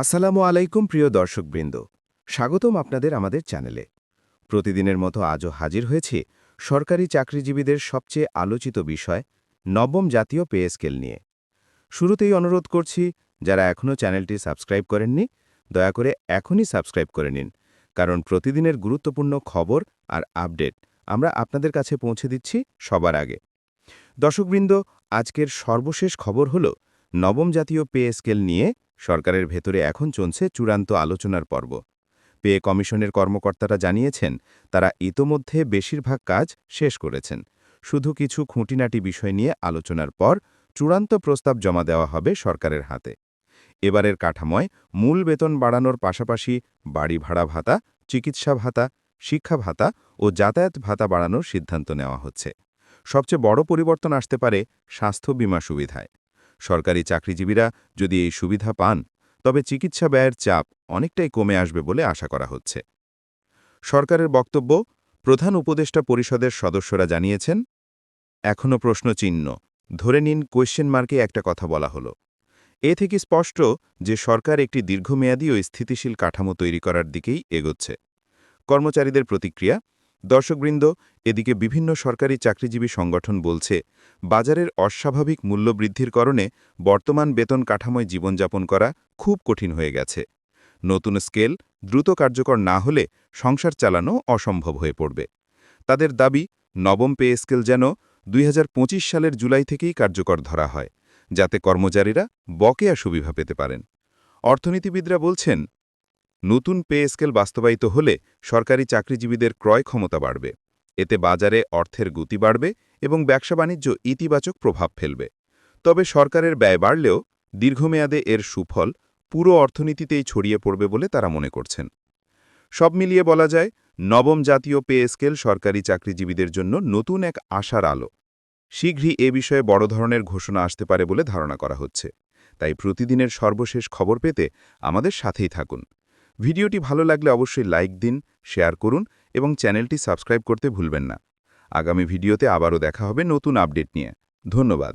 আসসালামু আলাইকুম, প্রিয় দর্শকবৃন্দ। স্বাগতম আপনাদের আমাদের চ্যানেলে। প্রতিদিনের মতো আজও হাজির হয়েছি সরকারি চাকরিজীবীদের সবচেয়ে আলোচিত বিষয়, নবম জাতীয় পে স্কেল নিয়ে। শুরুতেই অনুরোধ করছি, যারা এখনও চ্যানেলটি সাবস্ক্রাইব করেননি, দয়া করে এখনই সাবস্ক্রাইব করে নিন, কারণ প্রতিদিনের গুরুত্বপূর্ণ খবর আর আপডেট আমরা আপনাদের কাছে পৌঁছে দিচ্ছি সবার আগে। দর্শকবৃন্দ, আজকের সর্বশেষ খবর হল, নবম জাতীয় পে স্কেল নিয়ে সরকারের ভেতরে এখন চলছে চূড়ান্ত আলোচনার পর্ব। পে কমিশনের কর্মকর্তারা জানিয়েছেন, তারা ইতোমধ্যে বেশিরভাগ কাজ শেষ করেছেন। শুধু কিছু খুঁটিনাটি বিষয় নিয়ে আলোচনার পর চূড়ান্ত প্রস্তাব জমা দেওয়া হবে সরকারের হাতে। এবারের কাঠাময়, মূল বেতন বাড়ানোর পাশাপাশি বাড়ি ভাড়া ভাতা, চিকিৎসা ভাতা, শিক্ষা ভাতা ও যাতায়াত ভাতা বাড়ানোর সিদ্ধান্ত নেওয়া হচ্ছে। সবচেয়ে বড় পরিবর্তন আসতে পারে স্বাস্থ্য বীমা সুবিধায়। সরকারি চাকরিজীবীরা যদি এই সুবিধা পান, তবে চিকিৎসা ব্যয়ের চাপ অনেকটাই কমে আসবে বলে আশা করা হচ্ছে। সরকারের বক্তব্য, প্রধান উপদেষ্টা পরিষদের সদস্যরা জানিয়েছেন এখনও প্রশ্নচিহ্ন। ধরে নিন কোয়েশ্চেন মার্কে একটা কথা বলা হলো। এ থেকে স্পষ্ট যে সরকার একটি দীর্ঘমেয়াদী ও স্থিতিশীল কাঠামো তৈরি করার দিকেই এগোচ্ছে। কর্মচারীদের প্রতিক্রিয়া দর্শকবৃন্দ, এদিকে বিভিন্ন সরকারি চাকরিজীবী সংগঠন বলছে, বাজারের অস্বাভাবিক মূল্যবৃদ্ধির কারণে বর্তমান বেতন কাঠামোয় জীবনযাপন করা খুব কঠিন হয়ে গেছে। নতুন স্কেল দ্রুত কার্যকর না হলে সংসার চালানো অসম্ভব হয়ে পড়বে। তাদের দাবি, নবম পে স্কেল যেন দুই হাজার পঁচিশ সালের জুলাই থেকেই কার্যকর ধরা হয়, যাতে কর্মচারীরা বকেয়া সুবিধা পেতে পারেন। অর্থনীতিবিদরা বলছেন নতুন পে স্কেল বাস্তবায়িত হলে সরকারি চাকরিজীবীদের ক্রয় ক্ষমতা বাড়বে। এতে বাজারে অর্থের গতি বাড়বে এবং ব্যবসা বাণিজ্য ইতিবাচক প্রভাব ফেলবে। তবে সরকারের ব্যয় বাড়লেও দীর্ঘমেয়াদে এর সুফল পুরো অর্থনীতিতেই ছড়িয়ে পড়বে বলে তারা মনে করছেন। সব মিলিয়ে বলা যায়, নবম জাতীয় পে স্কেল সরকারি চাকরিজীবীদের জন্য নতুন এক আশার আলো। শীঘ্রই এ বিষয়ে বড় ধরনের ঘোষণা আসতে পারে বলে ধারণা করা হচ্ছে। তাই প্রতিদিনের সর্বশেষ খবর পেতে আমাদের সাথেই থাকুন। ভিডিওটি ভালো লাগলে অবশ্যই লাইক দিন, শেয়ার করুন এবং চ্যানেলটি সাবস্ক্রাইব করতে ভুলবেন না। আগামী ভিডিওতে আবারও দেখা হবে নতুন আপডেট নিয়ে। ধন্যবাদ।